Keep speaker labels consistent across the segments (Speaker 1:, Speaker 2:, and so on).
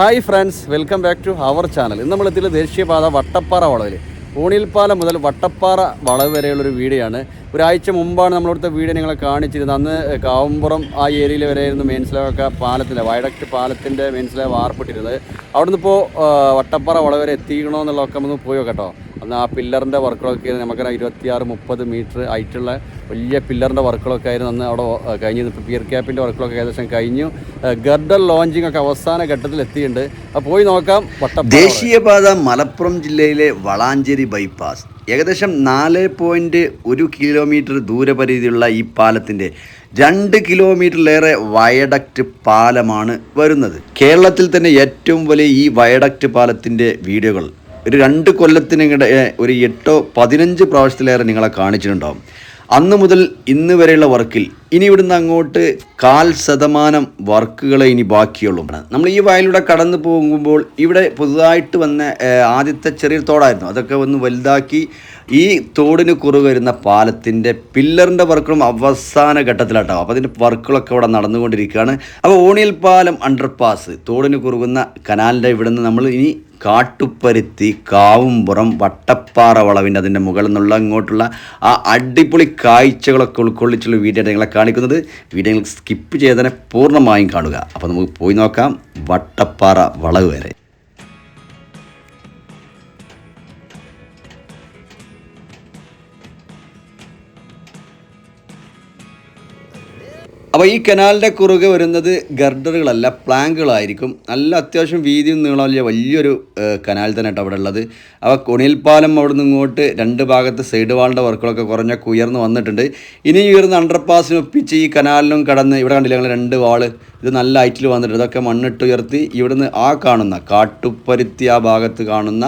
Speaker 1: Hi friends welcome back to our channel. ഇന്ന് നമ്മൾ എത്തിയത് ദേശീയപാത വട്ടപ്പാറ വളവിൽ ഊണിൽപ്പാലം മുതൽ വട്ടപ്പാറ വളവ് വരെയുള്ളൊരു ആണ് ഒരാഴ്ച മുമ്പാണ് നമ്മളിവിടുത്തെ വീഡിയോ നിങ്ങളെ കാണിച്ചിരുന്നത്. അന്ന് കാവുമ്പുറം ആ ഏരിയയിൽ വരെയായിരുന്നു മെയിൻ സ്ലാബൊക്കെ പാലത്തിന്റെ വയഡക്റ്റ് പാലത്തിന്റെ മെയിൻ സ്ലാബ് അവിടെ അവിടുന്ന് ഇപ്പോൾ വട്ടപ്പാറ വളവ് വരെ എത്തിക്കണോ എന്നുള്ളതൊക്കെ ഒന്ന് പോയോ കേട്ടോ. അന്ന് ആ പില്ലറിന്റെ വർക്കുകളൊക്കെ നമുക്കറിയാം ഇരുപത്തിയാറ് മുപ്പത് മീറ്റർ ഹൈറ്റുള്ള വലിയ പില്ലറിന്റെ വർക്കുകളൊക്കെ ആയിരുന്നു അന്ന് അവിടെ കഴിഞ്ഞു ഇപ്പോൾ പിയർ ക്യാപ്പിന്റെ വർക്കുകളൊക്കെ ഏകദേശം കഴിഞ്ഞു. ഗർഡർ ലോഞ്ചിങ് ഒക്കെ അവസാന ഘട്ടത്തിൽ എത്തിയിട്ടുണ്ട്. അപ്പോൾ പോയി നോക്കാം പട്ട
Speaker 2: ദേശീയപാത മലപ്പുറം ജില്ലയിലെ വളാഞ്ചേരി ബൈപ്പാസ്. ഏകദേശം നാല് പോയിന്റ് ഒരു കിലോമീറ്റർ ദൂരപരിധിയുള്ള ഈ പാലത്തിന്റെ രണ്ട് കിലോമീറ്ററിലേറെ വയഡക്റ്റ് പാലമാണ് വരുന്നത്. കേരളത്തിൽ തന്നെ ഏറ്റവും വലിയ ഈ വയഡക്റ്റ് പാലത്തിന്റെ വീഡിയോകൾ ഒരു രണ്ട് കൊല്ലത്തിനിടെ ഒരു എട്ടോ പതിനഞ്ച് പ്രാവശ്യത്തിലേറെ നിങ്ങളെ കാണിച്ചിട്ടുണ്ടാവും. അന്ന് മുതൽ ഇന്ന് വരെയുള്ള വർക്കിൽ ഇനി ഇവിടുന്ന് അങ്ങോട്ട് കാൽ ശതമാനം വർക്കുകളെ ഇനി ബാക്കിയുള്ളൂ. നമ്മൾ ഈ വയലിലൂടെ കടന്നു പോകുമ്പോൾ ഇവിടെ പുതുതായിട്ട് വന്ന ആദ്യത്തെ ചെറിയ തോടായിരുന്നു. അതൊക്കെ ഒന്ന് വലുതാക്കി ഈ തോടിന് കുറവ് വരുന്ന പാലത്തിന്റെ പില്ലറിന്റെ വർക്കുകളും അവസാന ഘട്ടത്തിലാട്ടോ. അപ്പോൾ അതിന്റെ വർക്കുകളൊക്കെ ഇവിടെ നടന്നുകൊണ്ടിരിക്കുകയാണ്. അപ്പോൾ ഓണിയൽ പാലം അണ്ടർപാസ് തോടിന് കുറുകുന്ന കനാലിന്റെ ഇവിടെ നിന്ന് നമ്മൾ ഇനി കാട്ടുപ്പരുത്തി കാവുംപുറം വട്ടപ്പാറ വളവിന്റെ അതിന്റെ മുകളിൽ നിന്നുള്ള ഇങ്ങോട്ടുള്ള ആ അടിപൊളി കാഴ്ചകളൊക്കെ ഉൾക്കൊള്ളിച്ചുള്ള വീഡിയോ നിങ്ങളെ കാണിക്കുന്നത്. വീഡിയോ സ്കിപ്പ് ചെയ്തതിനെ പൂർണമായും കാണുക. അപ്പോൾ നമുക്ക് പോയി നോക്കാം വട്ടപ്പാറ വളവ് വരെ. അപ്പോൾ ഈ കനാലിന്റെ കുറുകെ വരുന്നത് ഗർഡറുകളല്ല പ്ലാങ്കുകളായിരിക്കും. നല്ല അത്യാവശ്യം വീതിയും നീളമല്ല വലിയൊരു കനാൽ തന്നെ അവിടെ ഉള്ളത്. അപ്പോൾ കുണിൽപ്പാലം അവിടെ നിന്ന് ഇങ്ങോട്ട് രണ്ട് ഭാഗത്ത് സൈഡ് വാളിന്റെ വർക്കുകളൊക്കെ കുറഞ്ഞൊക്കെ ഉയർന്ന് വന്നിട്ടുണ്ട്. ഇനി ഉയർന്ന അണ്ടർപാസിനൊപ്പിച്ച് ഈ കനാലിനും കടന്ന് ഇവിടെ കണ്ടില്ല ഞങ്ങൾ രണ്ട് വാൾ ഇത് നല്ല ഹൈറ്റിൽ വന്നിട്ടുണ്ട്. ഇതൊക്കെ മണ്ണിട്ട് ഉയർത്തി ഇവിടുന്ന് ആ കാണുന്ന കാട്ടുപ്പരുത്തി ആ ഭാഗത്ത് കാണുന്ന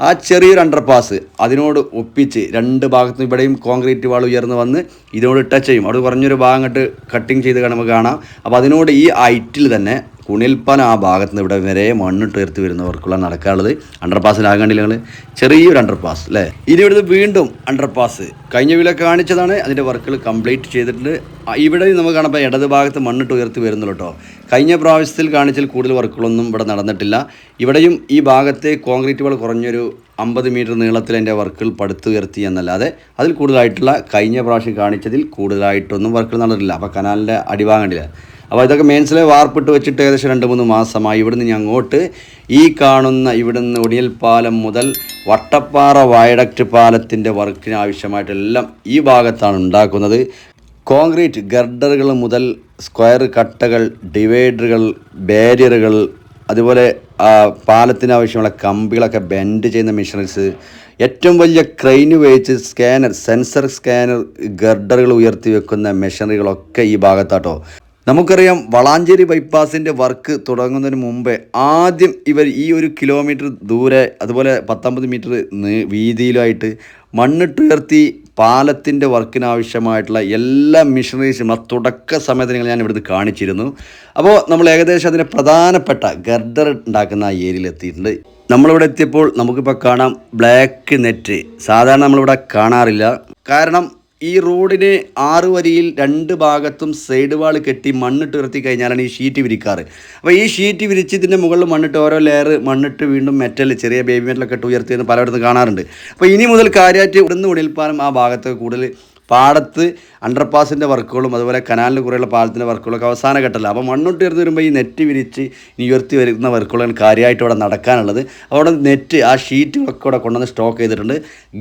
Speaker 2: ആ ചെറിയൊരു അണ്ടർപാസ് അതിനോട് ഒപ്പിച്ച് രണ്ട് ഭാഗത്തും ഇവിടെയും കോൺക്രീറ്റ് വാൾ ഉയർന്ന് വന്ന് ഇതിനോട് ടച്ച് ചെയ്യും. അവിടെ കുറഞ്ഞൊരു ഭാഗം അങ്ങോട്ട് കട്ടിങ് ചെയ്ത് നമുക്ക് കാണാം. അപ്പോൾ അതിനോട് ഈ ഹൈറ്റിൽ തന്നെ കുണിൽപ്പന ആ ഭാഗത്ത് നിന്ന് ഇവിടെ വരെ മണ്ണിട്ട് ഉയർത്തി വരുന്നവർക്കുള്ള നടക്കാനുള്ളത് അണ്ടർപാസിലാകണ്ടില്ല ഞങ്ങൾ ചെറിയൊരു അണ്ടർപാസ് അല്ലേ? ഇനി ഇവിടുന്ന് വീണ്ടും അണ്ടർപാസ് കഴിഞ്ഞ വില കാണിച്ചതാണ്. അതിന്റെ വർക്കുകൾ കംപ്ലീറ്റ് ചെയ്തിട്ടുണ്ട്. ഇവിടെ നമുക്ക് കാണാം ഇപ്പോൾ ഇടത് ഭാഗത്ത് മണ്ണിട്ട് ഉയർത്തി വരുന്നുള്ളൂ കേട്ടോ കഴിഞ്ഞ പ്രാവശ്യത്തിൽ കാണിച്ചാൽ കൂടുതൽ വർക്കുകളൊന്നും ഇവിടെ നടന്നിട്ടില്ല. ഇവിടെയും ഈ ഭാഗത്തെ കോൺക്രീറ്റ് വാൾ കുറഞ്ഞൊരു അമ്പത് മീറ്റർ നീളത്തിൽ എന്റെ വർക്കുകൾ പടുത്തുയർത്തി എന്നല്ലാതെ അതിൽ കൂടുതലായിട്ടുള്ള കഴിഞ്ഞ പ്രാവശ്യം കാണിച്ചതിൽ കൂടുതലായിട്ടൊന്നും വർക്കുകൾ നടന്നിട്ടില്ല. അപ്പോൾ കനാലിന്റെ അടിഭാഗണ്ടില്ല അപ്പോൾ ഇതൊക്കെ മെയിൻസിലെ വാർപ്പിട്ട് വെച്ചിട്ട് ഏകദേശം രണ്ട് മൂന്ന് മാസമായി. ഇവിടുന്ന് ഞാൻ അങ്ങോട്ട് ഈ കാണുന്ന ഇവിടുന്ന് ഒടിയൽ പാലം മുതൽ വട്ടപ്പാറ വയഡക്റ്റ് പാലത്തിന്റെ വർക്കിന് ആവശ്യമായിട്ടെല്ലാം ഈ ഭാഗത്താണ് ഉണ്ടാക്കുന്നത്. കോൺക്രീറ്റ് ഗർഡറുകൾ മുതൽ സ്ക്വയർ കട്ടകൾ ഡിവൈഡറുകൾ ബാരിയറുകൾ അതുപോലെ പാലത്തിന് ആവശ്യമുള്ള കമ്പികളൊക്കെ ബെൻഡ് ചെയ്യുന്ന മെഷീനറീസ് ഏറ്റവും വലിയ ക്രെയിൻ ഉപയോഗിച്ച് സ്കാനർ സെൻസർ സ്കാനർ ഗർഡറുകൾ ഉയർത്തി വെക്കുന്ന മെഷീനറികളൊക്കെ ഈ ഭാഗത്താട്ടോ. നമുക്കറിയാം വളാഞ്ചേരി ബൈപ്പാസിന്റെ വർക്ക് തുടങ്ങുന്നതിന് മുമ്പേ ആദ്യം ഇവർ ഈ ഒരു കിലോമീറ്റർ ദൂരെ അതുപോലെ പത്തൊമ്പത് മീറ്റർ വീതിയിലായിട്ട് മണ്ണിട്ടുയർത്തി പാലത്തിന്റെ വർക്കിനാവശ്യമായിട്ടുള്ള എല്ലാ മിഷനറീസും ആ തുടക്ക സമയത്ത് നിങ്ങൾ ഞാൻ ഇവിടുന്ന് കാണിച്ചിരുന്നു. അപ്പോൾ നമ്മൾ ഏകദേശം അതിന്റെ പ്രധാനപ്പെട്ട ഗർഡർ ഉണ്ടാക്കുന്ന ആ ഏരിയയിൽ എത്തിയിട്ടുണ്ട്. നമ്മളിവിടെ എത്തിയപ്പോൾ നമുക്കിപ്പോൾ കാണാം ബ്ലാക്ക് നെറ്റ്. സാധാരണ നമ്മളിവിടെ കാണാറില്ല. കാരണം ഈ റോഡിന് ആറ് വരിയിൽ രണ്ട് ഭാഗത്തും സൈഡ് വാൾ കെട്ടി മണ്ണിട്ട് ഉയർത്തി കഴിഞ്ഞാലാണ് ഈ ഷീറ്റ് വിരിക്കാറ്. അപ്പോൾ ഈ ഷീറ്റ് വിരിച്ച് ഇതിന്റെ മുകളിൽ മണ്ണിട്ട് ഓരോ ലെയർ മണ്ണിട്ട് വീണ്ടും മെറ്റൽ ചെറിയ ബേബി മെറ്റലൊക്കെ ഇട്ട് ഉയർത്തിയെന്ന് പലയിടത്തും കാണാറുണ്ട്. അപ്പോൾ ഇനി മുതൽ കാര്യമായിട്ട് ഇവിടുന്ന് ഉണിൽപ്പാലം ആ ഭാഗത്ത് കൂടുതൽ പാടത്ത് അണ്ടർപാസിന്റെ വർക്കുകളും അതുപോലെ കനാലിന് കുറേയുള്ള പാലത്തിന്റെ വർക്കുകളൊക്കെ അവസാന ഘട്ടമല്ല അപ്പോൾ മണ്ണൊട്ട് ഉയർത്തി വരുമ്പോൾ ഈ നെറ്റ് വിരിച്ച് ഇനി ഉയർത്തി വരുന്ന വർക്കുകളാണ് കാര്യമായിട്ട് ഇവിടെ നടക്കാനുള്ളത്. അവിടെ നെറ്റ് ആ ഷീറ്റുകളൊക്കെ ഇവിടെ കൊണ്ടുവന്ന് സ്റ്റോക്ക് ചെയ്തിട്ടുണ്ട്.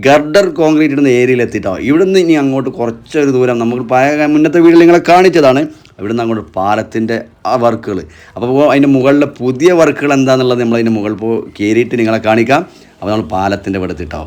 Speaker 2: ഗർഡർ കോൺക്രീറ്റ് ഇടുന്ന ഏരിയയിൽ എത്തിയിട്ടോ? ഇവിടുന്ന് ഇനി അങ്ങോട്ട് കുറച്ചൊരു ദൂരം നമുക്ക് പഴയ മുന്നത്തെ വീട്ടിൽ നിങ്ങളെ കാണിച്ചതാണ്. ഇവിടുന്ന് അങ്ങോട്ട് പാലത്തിന്റെ ആ വർക്കുകൾ. അപ്പോൾ അതിന്റെ മുകളിലെ പുതിയ വർക്കുകൾ എന്താണെന്നുള്ളത് നമ്മൾ അതിന്റെ മുകളിൽ പോയി കയറിയിട്ട് നിങ്ങളെ കാണിക്കാം. അപ്പോൾ നമ്മൾ പാലത്തിന്റെ ഇവിടെ എത്തിയിട്ടോ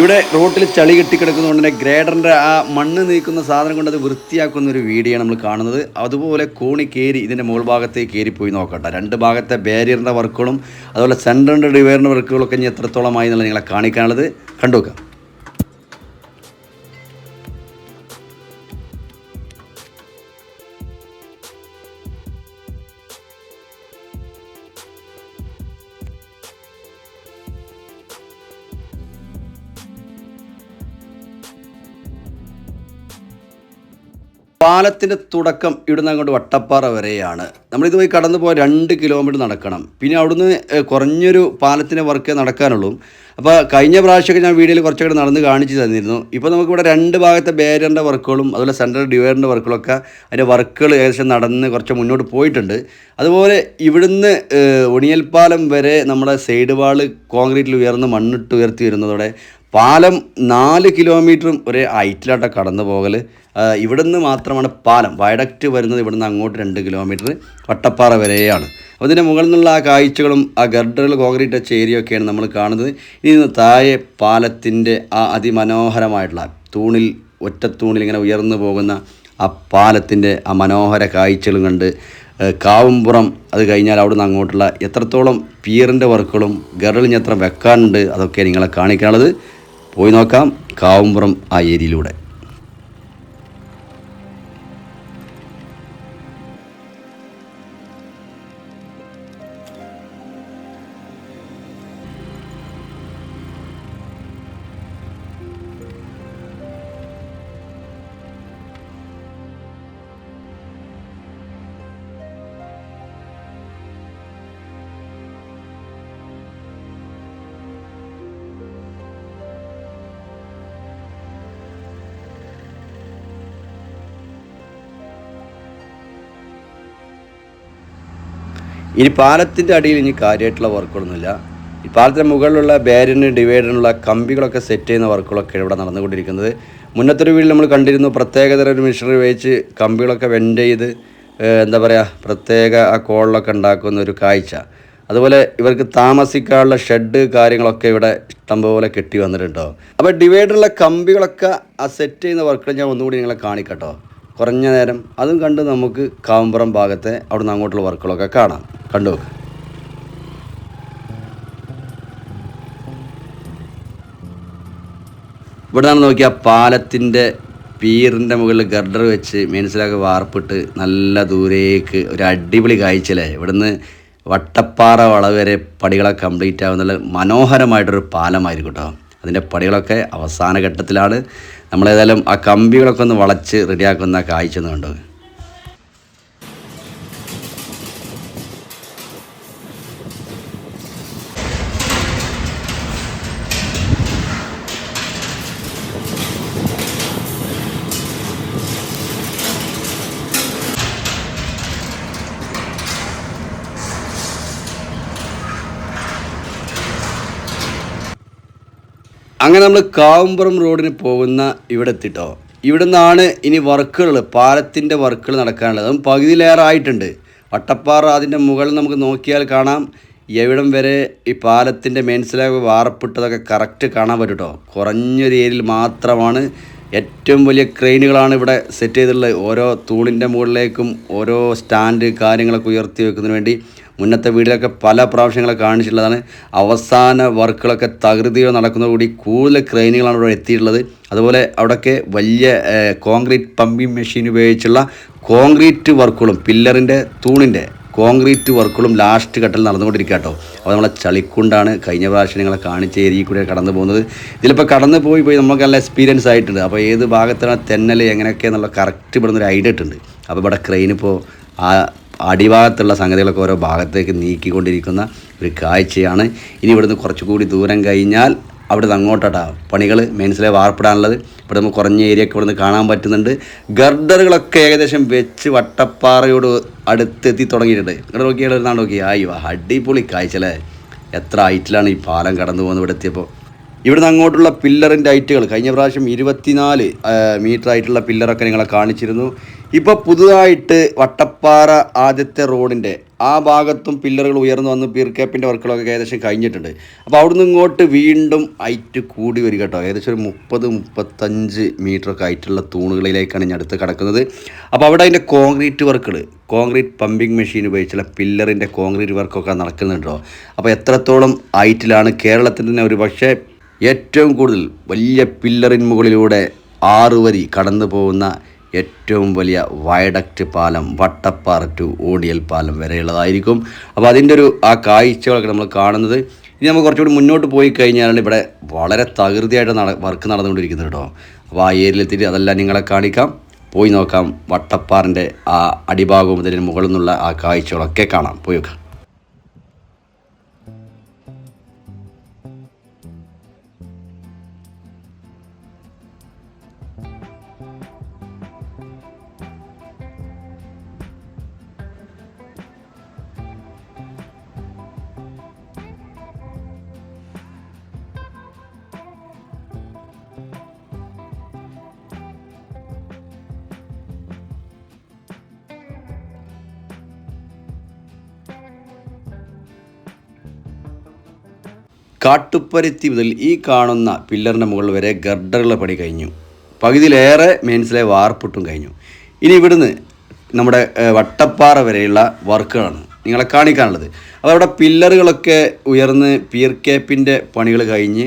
Speaker 2: ഇവിടെ റോട്ടിൽ ചളി കെട്ടിക്കിടക്കുന്നതുകൊണ്ട് തന്നെ ഗ്രേഡറിന്റെ ആ മണ്ണ് നീക്കുന്ന സാധനം കൊണ്ട് അത് വൃത്തിയാക്കുന്ന ഒരു വീഡിയോ നമ്മൾ കാണുന്നത്. അതുപോലെ കോണി കയറി ഇതിന്റെ മുകൾ ഭാഗത്തേക്ക് കയറിപ്പോയി പോയി നോക്കട്ടെ. രണ്ട് ഭാഗത്തെ ബാരിയറിന്റെ വർക്കുകളും അതുപോലെ സെന്ററിന്റെ ഡിവൈറിന്റെ വർക്കുകളൊക്കെ ഇനി എത്രത്തോളമായി എന്നുള്ളത് നിങ്ങളെ കാണിക്കാനുള്ളത്. കണ്ടുവെക്കാം പാലത്തിന്റെ തുടക്കം ഇവിടുന്ന് അങ്ങോട്ട് വട്ടപ്പാറ വരെയാണ്. നമ്മളിത് പോയി കടന്നു പോയാൽ രണ്ട് കിലോമീറ്റർ നടക്കണം. പിന്നെ അവിടുന്ന് കുറഞ്ഞൊരു പാലത്തിന്റെ വർക്ക് നടക്കാനുള്ളൂ. അപ്പോൾ കഴിഞ്ഞ പ്രാവശ്യമൊക്കെ ഞാൻ വീഡിയോയിൽ കുറച്ചൊക്കെ നടന്ന് കാണിച്ചു തന്നിരുന്നു. ഇപ്പോൾ നമുക്കിവിടെ രണ്ട് ഭാഗത്തെ ബാരിയറിന്റെ വർക്കുകളും അതുപോലെ സെൻട്രൽ ഡിവൈഡറിന്റെ വർക്കുകളൊക്കെ അതിന്റെ വർക്കുകൾ ഏകദേശം നടന്ന് കുറച്ച് മുന്നോട്ട് പോയിട്ടുണ്ട്. അതുപോലെ ഇവിടുന്ന് ഒണിയൽപ്പാലം വരെ നമ്മുടെ സൈഡ് വാൾ കോൺക്രീറ്റിൽ ഉയർന്ന് മണ്ണിട്ട് ഉയർത്തി വരുന്നതോടെ പാലം നാല് കിലോമീറ്ററും ഒരേ ഹൈറ്റിലാട്ട കടന്നു പോകൽ ഇവിടുന്ന് മാത്രമാണ് പാലം. വയഡക്റ്റ് വരുന്നത് ഇവിടുന്ന് അങ്ങോട്ട് രണ്ട് കിലോമീറ്റർ വട്ടപ്പാറ വരെയാണ്. അപ്പോൾ ഇതിന്റെ മുകളിൽ നിന്നുള്ള ആ കാഴ്ചകളും ആ ഗർഡറുകൾ കോൺക്രീറ്റ് ടച്ച് നമ്മൾ കാണുന്നത്. ഇനി നിന്ന് താഴെ പാലത്തിന്റെ ആ അതിമനോഹരമായിട്ടുള്ള തൂണിൽ ഒറ്റത്തൂണിൽ ഇങ്ങനെ ഉയർന്നു പോകുന്ന ആ പാലത്തിന്റെ ആ മനോഹര കാഴ്ചകളും കണ്ട് കാവുംപുറം അത് കഴിഞ്ഞാൽ അവിടുന്ന് അങ്ങോട്ടുള്ള എത്രത്തോളം പിയറിന്റെ വർക്കുകളും ഗറളിന് എത്ര വെക്കാനുണ്ട് അതൊക്കെ നിങ്ങളെ കാണിക്കാനുള്ളത്. പോയി നോക്കാം. കാവുംപുറം ആ ഏരിയയിലൂടെ. ഇനി പാലത്തിന്റെ അടിയിൽ ഇനി കാര്യമായിട്ടുള്ള വർക്കുകളൊന്നുമില്ല. ഈ പാലത്തിന്റെ മുകളിലുള്ള ബാരിന് ഡിവൈഡറിനുള്ള കമ്പികളൊക്കെ സെറ്റ് ചെയ്യുന്ന വർക്കുകളൊക്കെ ഇവിടെ നടന്നുകൊണ്ടിരിക്കുന്നത്. മുന്നത്തൊരു വീട്ടിൽ നമ്മൾ കണ്ടിരുന്നു പ്രത്യേകതര ഒരു മെഷീനറി ഉപയോഗിച്ച് കമ്പികളൊക്കെ വെൻഡ് ചെയ്ത് എന്താ പറയുക പ്രത്യേക ആ കോളിലൊക്കെ ഉണ്ടാക്കുന്ന ഒരു കാഴ്ച. അതുപോലെ ഇവർക്ക് താമസിക്കാനുള്ള ഷെഡ് കാര്യങ്ങളൊക്കെ ഇവിടെ ഇഷ്ടംപോലെ കെട്ടി വന്നിട്ടുണ്ടോ അപ്പോൾ ഡിവൈഡറുള്ള കമ്പികളൊക്കെ ആ സെറ്റ് ചെയ്യുന്ന വർക്കുകൾ ഞാൻ ഒന്നുകൂടി നിങ്ങളെ കാണിക്കട്ടോ. കുറഞ്ഞ നേരം അതും കണ്ട് നമുക്ക് കാവുമ്പുറം ഭാഗത്തെ അവിടുന്ന് അങ്ങോട്ടുള്ള വർക്കുകളൊക്കെ കാണാം. കണ്ടു ഇവിടെ നമ്മൾ നോക്കിയാൽ പാലത്തിന്റെ പീറിന്റെ മുകളിൽ ഗർഡർ വെച്ച് മീൻസിലൊക്കെ വാർപ്പിട്ട് നല്ല ദൂരേക്ക് ഒരു അടിപൊളി കാഴ്ചയല്ലേ? ഇവിടുന്ന് വട്ടപ്പാറ വളവ് വരെ പടികളൊക്കെ കംപ്ലീറ്റ് ആവുന്നുള്ള മനോഹരമായിട്ടൊരു പാലമായിരിക്കും കേട്ടോ. അതിന്റെ പടികളൊക്കെ അവസാന ഘട്ടത്തിലാണ് നമ്മളേതായാലും ആ കമ്പികളൊക്കെ ഒന്ന് വളച്ച് റെഡിയാക്കുന്ന കാഴ്ച ഒന്ന് കണ്ടു? അങ്ങനെ നമ്മൾ കാവുംപുറം റോഡിന് പോകുന്ന ഇവിടെ എത്തിട്ടോ ഇവിടെ നിന്നാണ് ഇനി വർക്കുകൾ പാലത്തിന്റെ വർക്കുകൾ നടക്കാനുള്ളത്. അതും പകുതിയിലേറെ ആയിട്ടുണ്ട് വട്ടപ്പാറ അതിന്റെ മുകളിൽ നമുക്ക് നോക്കിയാൽ കാണാം. എവിടം വരെ ഈ പാലത്തിന്റെ മെയിൻസിലാഗ് വാർപ്പിട്ടതൊക്കെ കറക്റ്റ് കാണാൻ പറ്റും കുറഞ്ഞൊരു ഏരിയയിൽ മാത്രമാണ് ഏറ്റവും വലിയ ക്രെയിനുകളാണ് ഇവിടെ സെറ്റ് ചെയ്തിട്ടുള്ളത്. ഓരോ തൂണിന്റെ മുകളിലേക്കും ഓരോ സ്റ്റാൻഡ് കാര്യങ്ങളൊക്കെ ഉയർത്തി വെക്കുന്നതിന് വേണ്ടി മുന്നത്തെ വീടുകളൊക്കെ പല പ്രാവശ്യങ്ങളെ കാണിച്ചിട്ടുള്ളതാണ്. അവസാന വർക്കുകളൊക്കെ തകൃതിയോ നടക്കുന്നതോടുകൂടി കൂടുതൽ ക്രെയിനുകളാണ് ഇവിടെ എത്തിയിട്ടുള്ളത്. അതുപോലെ അവിടെയൊക്കെ വലിയ കോൺക്രീറ്റ് പമ്പിങ് മെഷീൻ ഉപയോഗിച്ചുള്ള കോൺക്രീറ്റ് വർക്കുകളും പില്ലറിന്റെ തൂണിന്റെ കോൺക്രീറ്റ് വർക്കുകളും ലാസ്റ്റ് ഘട്ടത്തിൽ നടന്നുകൊണ്ടിരിക്കുക കേട്ടോ അപ്പോൾ നമ്മളെ ചളിക്കുണ്ടാണ്. കഴിഞ്ഞ പ്രാവശ്യം നിങ്ങളെ കാണിച്ച ഏരിയയിൽ കൂടെ കടന്നു പോകുന്നത്. ഇതിലിപ്പോൾ കടന്നു പോയി പോയി നമുക്ക് നല്ല എക്സ്പീരിയൻസ് ആയിട്ടുണ്ട്. അപ്പോൾ ഏത് ഭാഗത്താണ് തെന്നൽ എങ്ങനെയൊക്കെ എന്നുള്ള കറക്റ്റ് ഇവിടെ ഐഡിയ ഇട്ടുണ്ട് അപ്പോൾ ഇവിടെ ക്രെയിൻ ഇപ്പോൾ ആ അടിഭാഗത്തുള്ള സംഗതികളൊക്കെ ഓരോ ഭാഗത്തേക്ക് നീക്കിക്കൊണ്ടിരിക്കുന്ന ഒരു കാഴ്ചയാണ്. ഇനി ഇവിടുന്ന് കുറച്ചുകൂടി ദൂരം കഴിഞ്ഞാൽ അവിടുന്ന് അങ്ങോട്ടാ പണികൾ മെയിൻസിലെ വാർപ്പിടാനുള്ളത്. ഇവിടെ നമുക്ക് കുറഞ്ഞ ഏരിയ ഒക്കെ ഇവിടുന്ന് കാണാൻ പറ്റുന്നുണ്ട്. ഗർഡറുകളൊക്കെ ഏകദേശം വെച്ച് വട്ടപ്പാറയോട് അടുത്തെത്തി തുടങ്ങിയിട്ടുണ്ട്. ഇവിടെ നോക്കിയാൽ ഇരുന്നാണ് നോക്കി ആയി അടിപൊളി കാഴ്ച അല്ലേ? എത്ര ഹൈറ്റിലാണ് ഈ പാലം കടന്നു പോകുന്നത് ഇവിടെ എത്തിയപ്പോൾ. ഇവിടുന്ന് അങ്ങോട്ടുള്ള പില്ലറിന്റെ ഹൈറ്റുകൾ കഴിഞ്ഞ പ്രാവശ്യം ഇരുപത്തിനാല് മീറ്റർ ആയിട്ടുള്ള പില്ലറൊക്കെ നിങ്ങളെ കാണിച്ചിരുന്നു. ഇപ്പോൾ പുതുതായിട്ട് വട്ടപ്പാറ ആദ്യത്തെ റോഡിന്റെ ആ ഭാഗത്തും പില്ലറുകൾ ഉയർന്നു വന്ന് പീർക്കാപ്പിന്റെ വർക്കുകളൊക്കെ ഏകദേശം കഴിഞ്ഞിട്ടുണ്ട്. അപ്പോൾ അവിടുന്ന് ഇങ്ങോട്ട് വീണ്ടും ഹൈറ്റ് കൂടി വരിക കേട്ടോ. ഏകദേശം ഒരു മുപ്പത് മുപ്പത്തഞ്ച് മീറ്ററൊക്കെ ആയിട്ടുള്ള തൂണുകളിലേക്കാണ് ഞാൻ അടുത്ത് കിടക്കുന്നത്. അപ്പോൾ അവിടെ അതിന്റെ കോൺക്രീറ്റ് വർക്കുകൾ കോൺക്രീറ്റ് പമ്പിംഗ് മെഷീൻ ഉപയോഗിച്ചുള്ള പില്ലറിന്റെ കോൺക്രീറ്റ് വർക്കൊക്കെ നടക്കുന്നുണ്ടോ അപ്പോൾ എത്രത്തോളം ഹൈറ്റിലാണ് കേരളത്തിൽ തന്നെ ഒരു പക്ഷേ ഏറ്റവും കൂടുതൽ വലിയ പില്ലറിന് മുകളിലൂടെ ആറ് വരി കടന്നു പോകുന്ന ഏറ്റവും വലിയ വയഡക്റ്റ് പാലം വട്ടപ്പാറ ടു ഓടിയൽ പാലം വരെയുള്ളതായിരിക്കും. അപ്പോൾ അതിന്റെ ഒരു ആ കാഴ്ചകളൊക്കെ നമ്മൾ കാണുന്നത്. ഇനി നമുക്ക് കുറച്ചുകൂടി മുന്നോട്ട് പോയി കഴിഞ്ഞാൽ ഇവിടെ വളരെ തകൃതിയായിട്ട് നട വർക്ക് നടന്നുകൊണ്ടിരിക്കുന്നത് കേട്ടോ. അപ്പോൾ ആ ഏരിയയിലെത്തിയിട്ട് അതെല്ലാം നിങ്ങളെ കാണിക്കാം. പോയി നോക്കാം വട്ടപ്പാറിന്റെ ആ അടിഭാഗവും അതിന് മുകളിൽ നിന്നുള്ള ആ കാഴ്ചകളൊക്കെ കാണാം. പോയി നോക്കാം. കാട്ടുപ്പരുത്തി മുതൽ ഈ കാണുന്ന പില്ലറിന്റെ മുകളിൽ വരെ ഗർഡറുള്ള പണി കഴിഞ്ഞു. പകുതിയിലേറെ മെയിൻസിലെ വാർപ്പിട്ടും കഴിഞ്ഞു. ഇനി ഇവിടുന്ന് നമ്മുടെ വട്ടപ്പാറ വരെയുള്ള വർക്കുകളാണ് നിങ്ങളെ കാണിക്കാനുള്ളത്. അപ്പോൾ അവിടെ പില്ലറുകളൊക്കെ ഉയർന്ന് പിയർ കേപ്പിന്റെ പണികൾ കഴിഞ്ഞ്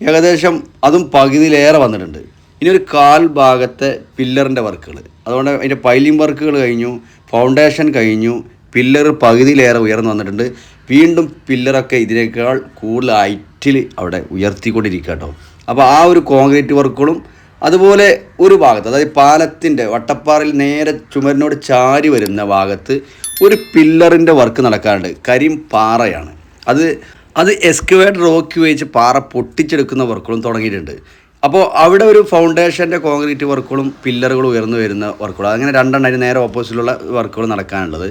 Speaker 2: ഏകദേശം അതും പകുതിയിലേറെ വന്നിട്ടുണ്ട്. ഇനി ഒരു കാൽ ഭാഗത്തെ പില്ലറിന്റെ വർക്കുകൾ. അതുകൊണ്ട് അതിന്റെ പൈലിംഗ് വർക്കുകൾ കഴിഞ്ഞു ഫൗണ്ടേഷൻ കഴിഞ്ഞു പില്ലർ പകുതിയിലേറെ ഉയർന്നു വന്നിട്ടുണ്ട്. വീണ്ടും പില്ലറൊക്കെ ഇതിനേക്കാൾ കൂടുതൽ ഹൈറ്റിൽ അവിടെ ഉയർത്തിക്കൊണ്ടിരിക്കുക കേട്ടോ. അപ്പോൾ ആ ഒരു കോൺക്രീറ്റ് വർക്കുകളും അതുപോലെ ഒരു ഭാഗത്ത് അതായത് പാലത്തിന്റെ വട്ടപ്പാറയിൽ നേരെ ചുമരിനോട് ചാരി വരുന്ന ഭാഗത്ത് ഒരു പില്ലറിന്റെ വർക്ക് നടക്കാറുണ്ട്. കരിം പാറയാണ് അത് അത് എക്സ്കവേറ്റർ റോക്കി വെച്ച് പാറ പൊട്ടിച്ചെടുക്കുന്ന വർക്കുകളും തുടങ്ങിയിട്ടുണ്ട്. അപ്പോൾ അവിടെ ഒരു ഫൗണ്ടേഷന്റെ കോൺക്രീറ്റ് വർക്കുകളും പില്ലറുകളും ഉയർന്നു വരുന്ന വർക്കുകളും അങ്ങനെ രണ്ടെണ്ണം അതിന് നേരെ ഓപ്പോസിറ്റിലുള്ള വർക്കുകൾ നടക്കാനുള്ളത്.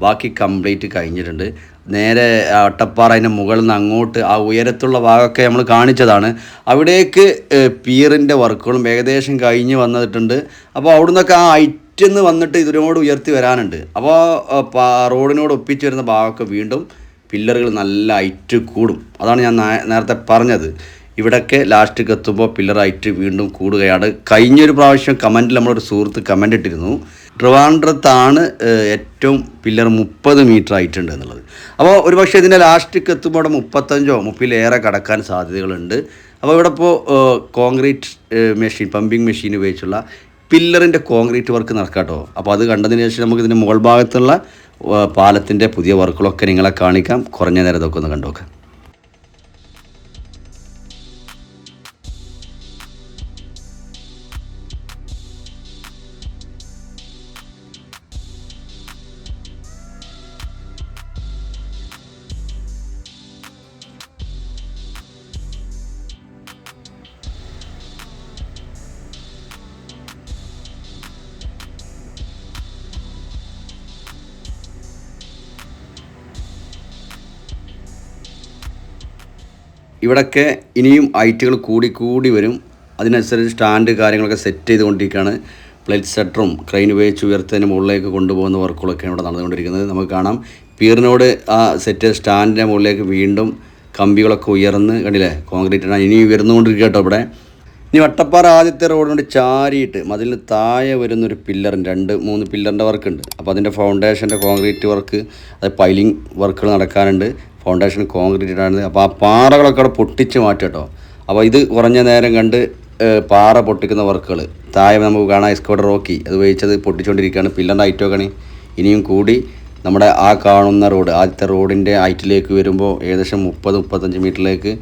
Speaker 2: ബാക്കി കംപ്ലീറ്റ് കഴിഞ്ഞിട്ടുണ്ട്. നേരെ അട്ടപ്പാറ അതിന്റെ മുകളിൽ നിന്ന് അങ്ങോട്ട് ആ ഉയരത്തുള്ള ഭാഗമൊക്കെ നമ്മൾ കാണിച്ചതാണ്. അവിടേക്ക് പീറിന്റെ വർക്കുകളും ഏകദേശം കഴിഞ്ഞ് വന്നിട്ടുണ്ട്. അപ്പോൾ അവിടുന്നൊക്കെ ആ ഐറ്റെന്ന് വന്നിട്ട് ഇതിനോട് ഉയർത്തി വരാനുണ്ട്. അപ്പോൾ റോഡിനോട് ഒപ്പിച്ച് വരുന്ന ഭാഗമൊക്കെ വീണ്ടും പില്ലറുകൾ നല്ല ഐറ്റ് കൂടും. അതാണ് ഞാൻ നേരത്തെ പറഞ്ഞത്. ഇവിടൊക്കെ ലാസ്റ്റിലേക്ക് എത്തുമ്പോൾ പില്ലർ ഐറ്റ് വീണ്ടും കൂടുകയാണ്. കഴിഞ്ഞൊരു പ്രാവശ്യം കമന്റിൽ നമ്മളൊരു സുഹൃത്ത് കമന്റ് ഇട്ടിരുന്നു. ട്രിവാൻഡ്രത്താണ് ഏറ്റവും പില്ലർ മുപ്പത് മീറ്റർ ആയിട്ടുണ്ട് എന്നുള്ളത്. അപ്പോൾ ഒരു പക്ഷേ ഇതിന്റെ ലാസ്റ്റിക്ക് എത്തുമ്പോൾ അവിടെ മുപ്പത്തഞ്ചോ മുപ്പിലേറെ കടക്കാൻ സാധ്യതകളുണ്ട്. അപ്പോൾ ഇവിടെ ഇപ്പോൾ കോൺക്രീറ്റ് മെഷീൻ പമ്പിങ് മെഷീൻ ഉപയോഗിച്ചുള്ള പില്ലറിന്റെ കോൺക്രീറ്റ് വർക്ക് നടക്കാട്ടോ. അപ്പോൾ അത് കണ്ടതിന് ശേഷം നമുക്ക് ഇതിന്റെ മുകൾ ഭാഗത്തുള്ള പാലത്തിന്റെ പുതിയ വർക്കുകളൊക്കെ നിങ്ങളെ കാണിക്കാം. കുറഞ്ഞ നേരം ഇതൊക്കെ ഒന്ന് കണ്ടുനോക്കാം ഇവിടൊക്കെ ഇനിയും ഐറ്റുകൾ കൂടി കൂടി വരും. അതിനനുസരിച്ച് സ്റ്റാൻഡ് കാര്യങ്ങളൊക്കെ സെറ്റ് ചെയ്തുകൊണ്ടിരിക്കുകയാണ്. പ്ലേറ്റ് സെറ്ററും ക്രെയിൻ ഉപയോഗിച്ച് ഉയർത്തതിന് മുകളിലേക്ക് കൊണ്ടുപോകുന്ന വർക്കുകളൊക്കെയാണ് ഇവിടെ നടന്നുകൊണ്ടിരിക്കുന്നത്. നമുക്ക് കാണാം. പീറിനോട് ആ സെറ്റ് സ്റ്റാൻഡിന്റെ മുകളിലേക്ക് വീണ്ടും കമ്പികളൊക്കെ ഉയർന്ന് കണ്ടില്ലേ? കോൺക്രീറ്റ് ഇനി ഉയർന്നുകൊണ്ടിരിക്കുക കേട്ടോ ഇവിടെ. ഇനി വട്ടപ്പാറ ആദ്യത്തെ റോഡിനോട് ചാരിയിട്ട് മതിലിന് താഴെ വരുന്നൊരു പില്ലറിന് രണ്ട് മൂന്ന് പില്ലറിന്റെ വർക്കുണ്ട് അപ്പോൾ അതിന്റെ ഫൗണ്ടേഷന്റെ കോൺക്രീറ്റ് വർക്ക് അത് പൈലിംഗ് വർക്കുകൾ നടക്കാനുണ്ട്. ഫൗണ്ടേഷൻ കോൺക്രീറ്റ് ഇടാണ് അപ്പോൾ ആ പാറകളൊക്കെ അവിടെ പൊട്ടിച്ച് മാറ്റും കേട്ടോ അപ്പോൾ ഇത് കുറഞ്ഞ നേരം കണ്ട് പാറ പൊട്ടിക്കുന്ന വർക്കുകൾ. താഴെ നമുക്ക് കാണാം എസ്കോട്ട് റോക്കി. അത് ഉപയോഗിച്ചത് പൊട്ടിച്ചുകൊണ്ടിരിക്കുകയാണ് പില്ലറിന്റെ ഐറ്റമൊക്കെയാണ് ഇനിയും കൂടി നമ്മുടെ ആ കാണുന്ന റോഡ് ആദ്യത്തെ റോഡിന്റെ ഹൈറ്റിലേക്ക് വരുമ്പോൾ ഏകദേശം മുപ്പത് മുപ്പത്തഞ്ച് മീറ്ററിലേക്ക്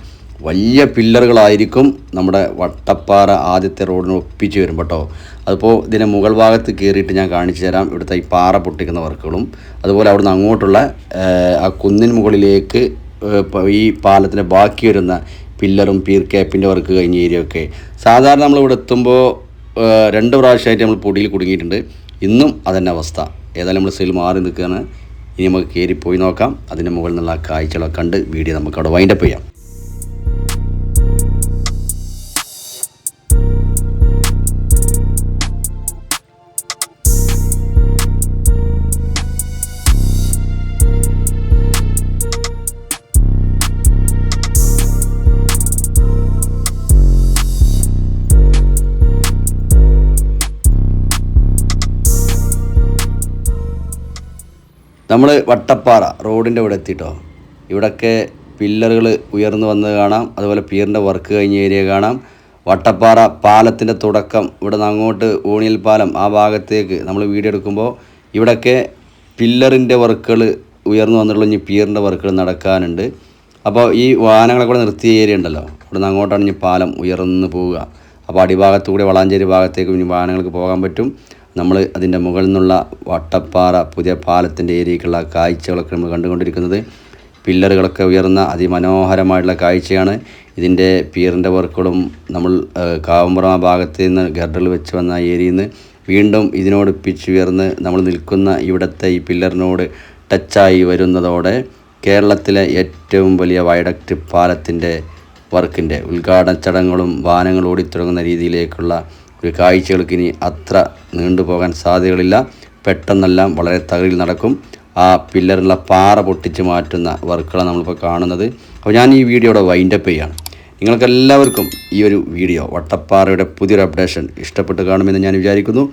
Speaker 2: വലിയ പില്ലറുകളായിരിക്കും നമ്മുടെ വട്ടപ്പാറ ആദ്യത്തെ റോഡിന് ഒപ്പിച്ച് വരും കേട്ടോ അതിപ്പോൾ ഇതിന്റെ മുകൾ ഭാഗത്ത് കയറിയിട്ട് ഞാൻ കാണിച്ചു തരാം ഇവിടുത്തെ ഈ പാറ പൊട്ടിക്കുന്ന വർക്കുകളും. അതുപോലെ അവിടുന്ന് അങ്ങോട്ടുള്ള ആ കുന്നിന് മുകളിലേക്ക് ഈ പാലത്തിന്റെ ബാക്കി വരുന്ന പില്ലറും പീർ ക്യാപ്പിന്റെ വർക്ക് കഴിഞ്ഞ ഏരിയയൊക്കെ സാധാരണ നമ്മളിവിടെ എത്തുമ്പോൾ രണ്ട് പ്രാവശ്യമായിട്ട് നമ്മൾ പൊടിയിൽ കുടുങ്ങിയിട്ടുണ്ട്. ഇന്നും അതന്നെ അവസ്ഥ. ഏതായാലും നമ്മൾ സൈഡിൽ മാറി നിൽക്കുകയാണ്. ഇനി നമുക്ക് കയറി പോയി നോക്കാം. അതിന്റെ മുകളിൽ നിന്നുള്ള കാഴ്ചകളൊക്കെ കണ്ട് വീഡിയോ നമുക്ക് അവിടെ വൈൻഡപ്പ് ചെയ്യാം. നമ്മൾ വട്ടപ്പാറ റോഡിന്റെ ഇവിടെ എത്തിയിട്ടോ ഇവിടൊക്കെ പില്ലറുകൾ ഉയർന്നു വന്നത് കാണാം. അതുപോലെ പിയറിന്റെ വർക്ക് കഴിഞ്ഞ ഏരിയ കാണാം. വട്ടപ്പാറ പാലത്തിന്റെ തുടക്കം ഇവിടെ നിന്ന് അങ്ങോട്ട് ഊണിയൽ പാലം ആ ഭാഗത്തേക്ക് നമ്മൾ വീഡിയോ എടുക്കുമ്പോൾ ഇവിടൊക്കെ പില്ലറിന്റെ വർക്കുകൾ ഉയർന്നു വന്നിട്ടുള്ള ഇനി പിയറിന്റെ വർക്കുകൾ നടക്കാനുണ്ട്. അപ്പോൾ ഈ വാഹനങ്ങളെ കൂടെ നിർത്തിയ ഏരിയ ഉണ്ടല്ലോ. ഇവിടെ നിന്ന് അങ്ങോട്ടാണ് ഇനി പാലം ഉയർന്നു പോവുക. അപ്പോൾ അടിഭാഗത്തുകൂടി വളാഞ്ചേരി ഭാഗത്തേക്ക് ഇനി വാഹനങ്ങൾക്ക് പോകാൻ പറ്റും. നമ്മൾ അതിന്റെ മുകളിൽ നിന്നുള്ള വട്ടപ്പാറ പുതിയ പാലത്തിന്റെ ഏരിയക്കുള്ള കാഴ്ചകളൊക്കെ നമ്മൾ കണ്ടുകൊണ്ടിരിക്കുന്നത്. പില്ലറുകളൊക്കെ ഉയർന്ന അതിമനോഹരമായിട്ടുള്ള കാഴ്ചയാണ്. ഇതിന്റെ പീറിന്റെ വർക്കുകളും നമ്മൾ കാവുമ്പുറം ഭാഗത്ത് നിന്ന് ഗർഡറിൽ വെച്ച് വന്ന ഏരിയയിൽ നിന്ന് വീണ്ടും ഇതിനോട് പിച്ചുയർന്ന് നമ്മൾ നിൽക്കുന്ന ഇവിടുത്തെ ഈ പില്ലറിനോട് ടച്ചായി വരുന്നതോടെ കേരളത്തിലെ ഏറ്റവും വലിയ വയഡക്റ്റ് പാലത്തിന്റെ വർക്കിന്റെ ഉദ്ഘാടന ചടങ്ങുകളും വാഹനങ്ങൾ ഓടിത്തുടങ്ങുന്ന രീതിയിലേക്കുള്ള ഒരു കാഴ്ചകൾക്ക് ഇനി അത്ര നീണ്ടുപോകാൻ സാധ്യതകളില്ല. പെട്ടെന്നെല്ലാം വളരെ തകഴിൽ നടക്കും. ആ പില്ലറിനുള്ള പാറ പൊട്ടിച്ച് മാറ്റുന്ന വർക്കുകളാണ് നമ്മളിപ്പോൾ കാണുന്നത്. അപ്പോൾ ഞാൻ ഈ വീഡിയോയുടെ വൈൻഡപ്പ് ചെയ്യാണ് നിങ്ങൾക്ക് എല്ലാവർക്കും ഈ ഒരു വീഡിയോ വട്ടപ്പാറയുടെ പുതിയൊരു അപ്ഡേഷൻ ഇഷ്ടപ്പെട്ട് കാണുമെന്ന് ഞാൻ വിചാരിക്കുന്നു.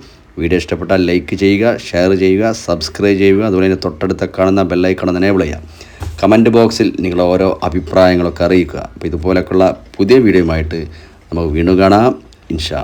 Speaker 2: വീഡിയോ ഇഷ്ടപ്പെട്ടാൽ ലൈക്ക് ചെയ്യുക ഷെയർ ചെയ്യുക സബ്സ്ക്രൈബ് ചെയ്യുക അതുപോലെ തന്നെ തൊട്ടടുത്ത കാണുന്ന ബെല്ലൈക്കണം എനേബിൾ ചെയ്യുക. കമന്റ് ബോക്സിൽ നിങ്ങൾ ഓരോ അഭിപ്രായങ്ങളൊക്കെ അറിയിക്കുക. അപ്പോൾ ഇതുപോലൊക്കെയുള്ള പുതിയ വീഡിയോയുമായിട്ട് നമുക്ക് വീണ്ടും കാണാം. ഇൻഷാ